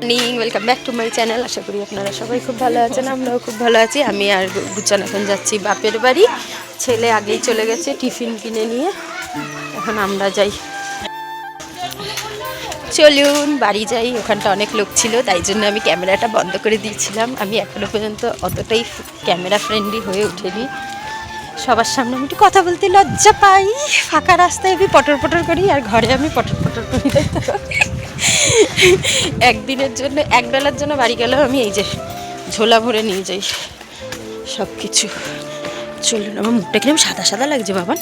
Morning welcome back to my channel আশা করি আপনারা সবাই খুব ভালো আছেন, আমরাও খুব ভালো আছি। আমি আর গুচান এখন যাচ্ছি বাপের বাড়ি। ছেলে আগেই চলে গেছে টিফিন কিনে নিয়ে। এখন আমরা যাই। চলুন, বাড়ি যাই। ওখানটা অনেক লোক ছিল, তাই জন্য আমি ক্যামেরাটা বন্ধ করে দিয়েছিলাম। আমি এখনও পর্যন্ত অতটাই ক্যামেরা ফ্রেন্ডলি হয়ে ওঠেনি। সবার সামনে আমি একটু কথা বলতে লজ্জা পাই। ফাঁকা রাস্তায় আমি পটর পটর করি আর ঘরে আমি পটর পটর করি। একদিনের জন্য, একবেলার জন্য বাড়ি গেলেও আমি এই যে ঝোলা ভরে নিয়ে যাই সব কিছু চলুন, আমার মুখটা কিরম সাদা সাদা লাগছে বাবান।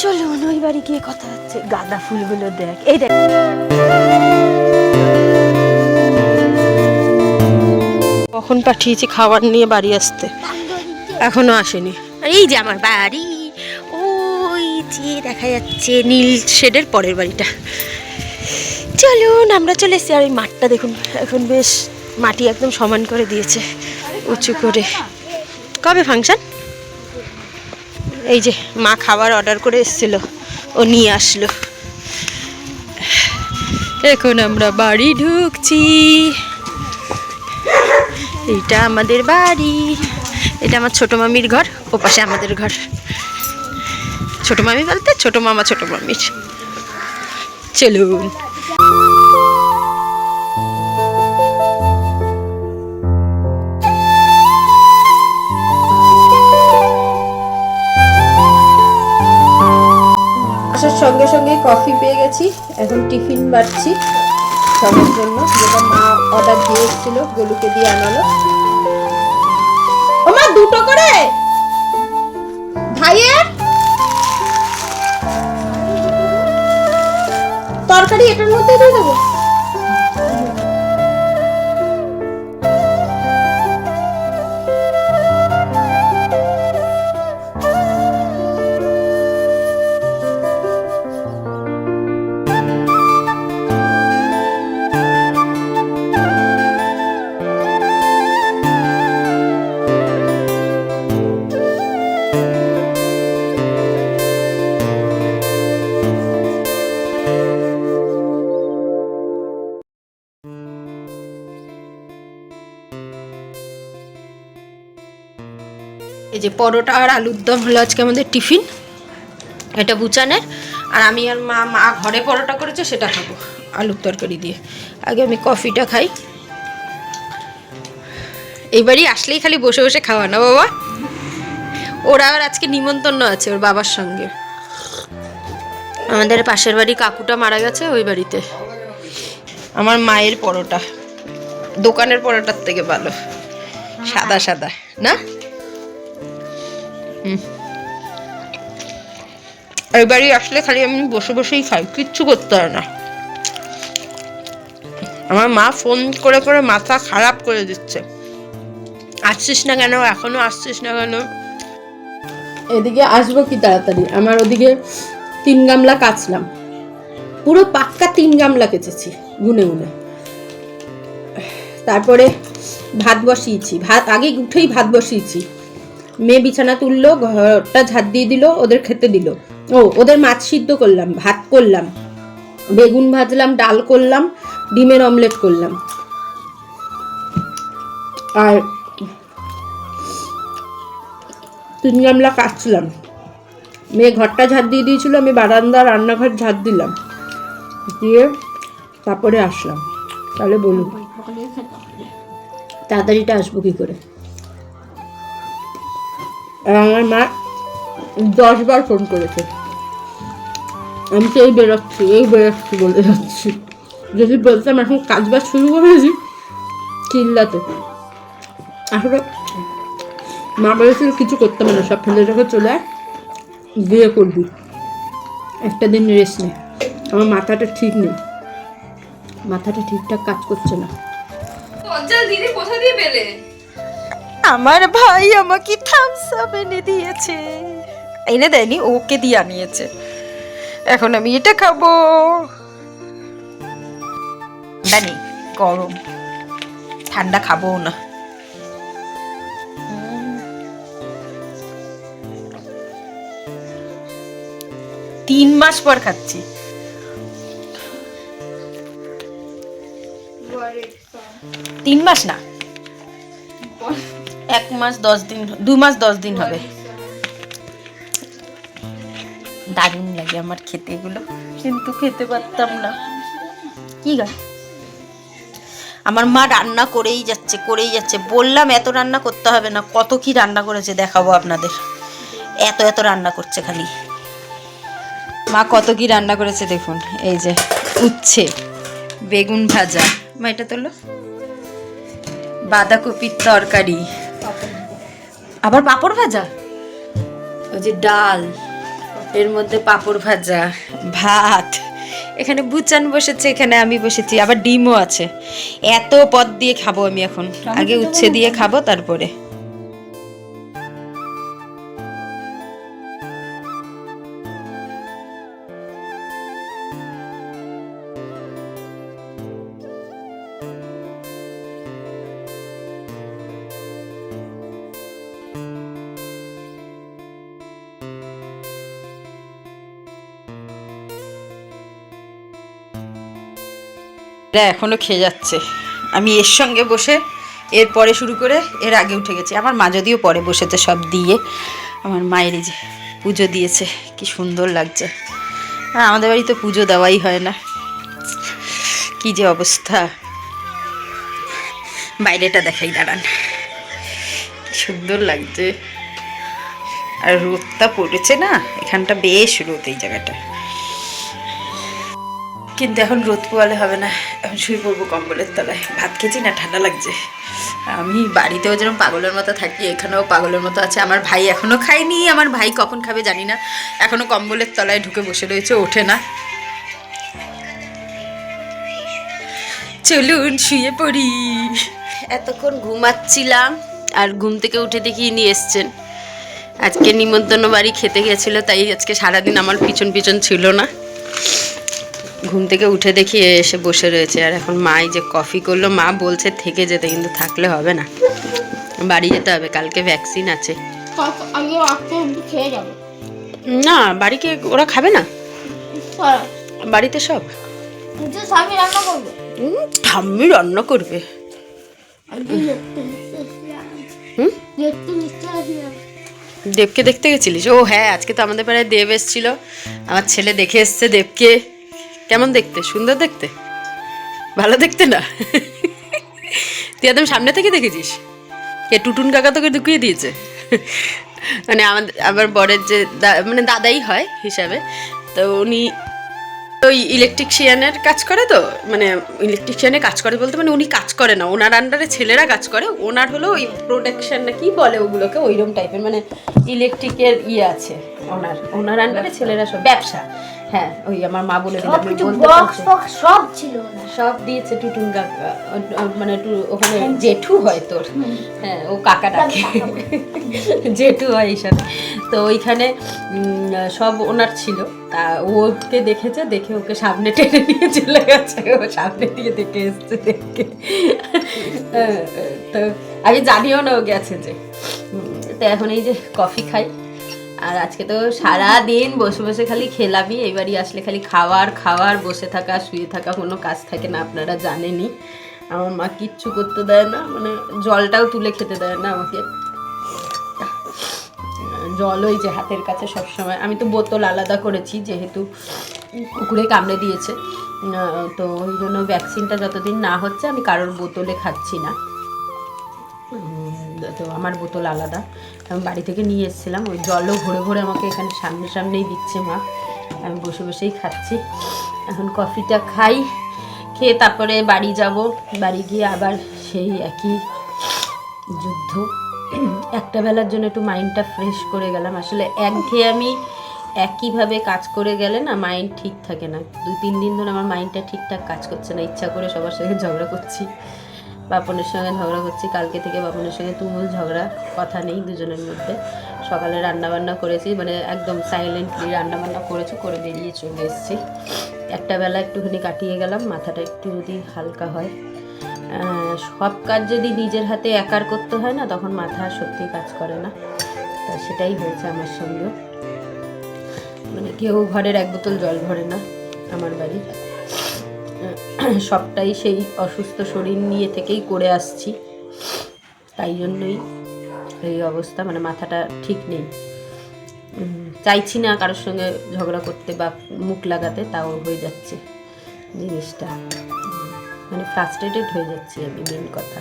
চলুন, ওই বাড়ি গিয়ে কথা হচ্ছে। গাঁদা ফুলগুলো দেখ। এই দেখ। কখন পাঠিয়েছি খাবার নিয়ে বাড়ি আসতে? এখনও আসেনি। আর এই যে আমার বাড়ি, ওই যে দেখা যাচ্ছে নীল শেডের পরের বাড়িটা। চলুন, আমরা চলে এসেছি। আর ওই মাঠটা দেখুন, এখন বেশ মাটি একদম সমান করে দিয়েছে, উঁচু করে। কবে ফাংশন? এই যে মা খাবার অর্ডার করে এসেছিল, ও নিয়ে আসলো। এখন আমরা বাড়ি ঢুকছি। এইটা আমাদের বাড়ি। এটা আমার ছোট মামির ঘর, ও পাশে আমাদের ঘর। ছোট মামি বলতে ছোট মামা, ছোট মামির। চলুন। সঙ্গে সঙ্গে কফি পেয়ে গেছি, এখন টিফিন বাড়ছি। সবার জন্য যেটা মা অর্ডার দিয়ে এসেছিল গলুকে দিয়ে আনালো। করে ভাইয়ের? তরকারি এটার মধ্যে দিয়ে দেবো। পরোটা আর আলুর দম হলো আজকে আমাদের টিফিন। এটা বুচানের আর আমি আর মা মা ঘরে পরোটা করেছে, সেটা খাব আলুর তরকারি দিয়ে। আগে আমি কফিটা খাই। এইবারই আসলেই খালি বসে বসে খাওয়া না বাবা? ওরা আবার আজকে নিমন্ত্রণ আছে ওর বাবার সঙ্গে। আমাদের পাশের বাড়ি কাকুটা মারা গেছে ওই বাড়িতে। আমার মায়ের পরোটা। দোকানের পরোটার থেকে ভালো। সাদা সাদা, না? এই বাড়ি আসলে খালি আমি বসে বসেই খাই, কিচ্ছু করতে হয় না। আমার মা ফোন করে করে মাথা খারাপ করে দিচ্ছে। আসছিস না কেন? এখনও আসছিস না কেন? এদিকে আসব কি তাড়াতাড়ি? আমার ওদিকে তিন গামলা কাচলাম। পুরো পাক্কা তিন গামলা কেচেছি, গুনে গুনে। তারপরে ভাত বসিয়েছি। ভাত আগে উঠেই ভাত বসিয়েছি। মেয়ে বিছানা তুললো, ঘরটা ঝাড় দিয়ে দিল, ওদের খেতে দিল। ও, ওদের মাছ সিদ্ধ করলাম, ভাত করলাম, বেগুন ভাজলাম, ডাল করলাম, ডিমের অমলেট করলাম। আর তিন গামলা কাটছিলাম। মেয়ে ঘরটা ঝাড় দিয়ে দিয়েছিল, আমি বারান্দা, রান্নাঘর ঝাড় দিলাম। দিয়ে তারপরে আসলাম। তাহলে বলুন, তাড়াতাড়িটা আসব কি করে? আমার মা দশ বার ফোন করেছে। আমি তো এই বেরোচ্ছি এই বেরোচ্ছি বলে যাচ্ছি। যদি বলতাম এখন কাজ বাজ শুরু করেছি, চিল্লাতে। আসলে মা বলেছিল কিছু করতে হবে না, সব ফেলে রেখে চলে বিয়ে করবি। একটা দিন রেস্ট নে। আমার মাথাটা ঠিক নেই। মাথাটা ঠিকঠাক কাজ করছে না। দিদি কোথা দিয়ে পেলে? আমার ভাই আমাকে থামস আপ এনে দিয়েছে। এনে দেয়নি, ওকে দিয়ে আনিয়েছে। এখন আমি এটা খাব। নেই, গরম। ঠান্ডা খাব না। তিন মাস পর খাচ্ছি। তিন মাস না। এক মাস, দশ দিন, দু মাস, দশ দিন হবে। দারুণ লাগে আমার খেতে এগুলো। কিন্তু খেতে পারতাম না। কি গা আমার মা রান্না করেই যাচ্ছে করেই যাচ্ছে। বললাম, এত রান্না করতে হবে না, কত কি রান্না করেছে দেখাবো আপনাদের। এত এত রান্না করছে খালি। মা কত কি রান্না করেছে দেখুন, এই যে উচ্ছে, বেগুন ভাজা। মা এটা তোলো। বাঁধাকপির তরকারি। আবার পাপড় ভাজা? ওই যে ডাল এর মধ্যে পাপড় ভাজা ভাত। এখানে বুচান বসেছে এখানে আমি বসেছি আবার ডিমও আছে। এত পদ দিয়ে খাব আমি এখন। আগে উচ্ছে দিয়ে খাব তারপরে। এরা এখনও খেয়ে যাচ্ছে। আমি এর সঙ্গে বসে এর পরে শুরু করে এর আগে উঠে গেছি। আমার মা যদিও পরে বসেছে সব দিয়ে। আমার মায়ের যে পুজো দিয়েছে, কি সুন্দর লাগছে। হ্যাঁ আমাদের বাড়িতে পুজো দেওয়াই হয় না। কি যে অবস্থা। বাইরেটা দেখাই, দাঁড়ান। সুন্দর লাগছে। আর রোদটা পড়েছে না? এখানটা বেশ রোদ এই জায়গাটা। কিন্তু এখন রোদ পোয়ালে হবে না। এখন শুয়ে পড়ব কম্বলের তলায়। ভাত খেয়েছি না? ঠান্ডা লাগছে। আমি বাড়িতেও যেরকম পাগলের মতো থাকি, এখানেও পাগলের মতো আছে। আমার ভাই এখনও খায়নি। আমার ভাই কখন খাবে জানি না। এখনও কম্বলের তলায় ঢুকে বসে রয়েছে, ওঠে না। চলুন শুয়ে পড়ি। এতক্ষণ ঘুমাচ্ছিলাম আর ঘুম থেকে উঠে দেখি ইনি এসছেন। আজকে নিমন্ত্রণ বাড়ি খেতে গেছিল, তাই আজকে সারাদিন আমার পিছন পিছন ছিল না। ঘুম থেকে উঠে দেখি এসে বসে রয়েছে। আর এখন মাই যে কফি করল মা বলছে থেকে যেতে কিন্তু থাকলে হবে না। বাড়ি যেতে হবে কালকে ভ্যাকসিন আছে। না বাড়িকে ওরা খাবে না? বাড়িতে সব? ঠাম্মি রান্না করবে। দেবকে দেখতে গেছিলিস? ও হ্যাঁ আজকে তো আমাদের পাড়ায় দেব এসেছিল। আমার ছেলে দেখে এসছে দেবকে। কেমন দেখতে? সুন্দর দেখতে? ভালো দেখতে না? তুই একদম সামনে থেকে দেখেছিস? কে টুটুন কাকা তোকে ঢুকিয়ে দিয়েছে? মানে আমাদের আমার বরের যে মানে দাদাই হয় হিসাবে, তো উনি ওই ইলেকট্রিশিয়ানের কাজ করে তো মানে ইলেকট্রিশিয়ানের কাজ করে বলতে মানে উনি কাজ করে না, ওনার আন্ডারে ছেলেরা কাজ করে, ওনার হলো ওই প্রোটেকশন না কি বলে ওগুলোকে ওইরকম টাইপের মানে ইলেকট্রিকের ইয়ে আছে, ওনার ওনার আন্ডারে ছেলেরা সব, ব্যবসা। হ্যাঁ ওই আমার মা বলে দিল আমি বলতে পারছি। না। সব ছিল সব দিয়েছে টুটুন কাকা মানে ওখানে জেঠু হয় তোর। হ্যাঁ ও কাকা ডাকে। জেঠু হয় হিসাবে তো ওইখানে সব ওনার ছিল। তা ওকে দেখেছে দেখে ওকে সামনে টেনে নিয়ে চলে গেছে। ও সামনে দিয়ে দেখে এসছে দেখে। হ্যাঁ, তো আমি জানিও না ও গেছে যে। তো এখন এই যে কফি খাই। আর আজকে তো সারা দিন বসে বসে খালি খেলামই, এবারই আসলে খালি খাওয়ার খাওয়ার, বসে থাকা, শুয়ে থাকা, কোনো কাজ থাকে না, আপনারা জানেনই। আমার মা কিচ্ছু করতে দেয় না মানে জলটাও তুলে খেতে দেয় না আমাকে। জল ওই যে হাতের কাছে সবসময়, আমি তো বোতল আলাদা করেছি, যেহেতু কুকুরে কামড়ে দিয়েছে। তো ওই জন্য ভ্যাকসিনটা যতদিন না হচ্ছে, আমি কারোর বোতলে খাচ্ছি না। তো আমার বোতল আলাদা। আমি বাড়ি থেকে নিয়ে এসেছিলাম। ওই জলও ভরে ভরে আমাকে এখানে সামনে সামনেই দিচ্ছে মা। আমি বসে বসেই খাচ্ছি। এখন কফিটা খাই, খেয়ে তারপরে বাড়ি যাব। বাড়ি গিয়ে আবার সেই একই যুদ্ধ। একটা বেলার জন্য একটু মাইন্ডটা ফ্রেশ করে গেলাম। আসলে একঘেয়ে আমি একইভাবে কাজ করে গেলে না মাইন্ড ঠিক থাকে না। দু তিন দিন ধরে আমার মাইন্ডটা ঠিকঠাক কাজ করছে না। ইচ্ছা করে সবার সঙ্গে ঝগড়া করছি। বাপনের সঙ্গে ঝগড়া করছি, কালকে থেকে বাপনের সঙ্গে তুমুল ঝগড়া, কথা নেই দুজনের মধ্যে। সকালে রান্নাবান্না করেছি মানে একদম সাইলেন্টলি রান্না বান্না করেছি, করে বেরিয়ে চলে এসেছি। একটা বেলা একটুখানি কাটিয়ে গেলাম, মাথাটা একটু যদি হালকা হয়। সব কাজ যদি নিজের হাতে একার করতে হয় না, তখন মাথা সত্যি কাজ করে না। তা সেটাই হয়েছে আমার সঙ্গে। মানে কেউ ঘরের এক বোতল জল ভরে না, আমার বাড়ির। সবটাই সেই অসুস্থ শরীর নিয়ে থেকেই করে আসছি। তাই জন্যই এই অবস্থা মানে মাথাটা ঠিক নেই। চাইছি না কারোর সঙ্গে ঝগড়া করতে বা মুখ লাগাতে, তাও হয়ে যাচ্ছে জিনিসটা। মানে ফ্রাস্ট্রেটেড হয়ে যাচ্ছি আমি মেন কথা।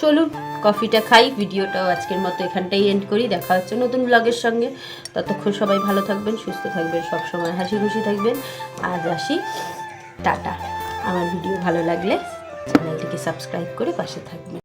চলুন কফিটা খাই ভিডিওটাও আজকের মতো এখানটাই এন্ড করি। দেখা হচ্ছে নতুন ব্লগের সঙ্গে। ততক্ষণ সবাই ভালো থাকবেন, সুস্থ থাকবেন সব সময় হাসি খুশি থাকবেন। আজ আসি টাটা। আমার ভিডিও ভালো লাগলে চ্যানেলটিকে সাবস্ক্রাইব করে পাশে থাকবেন।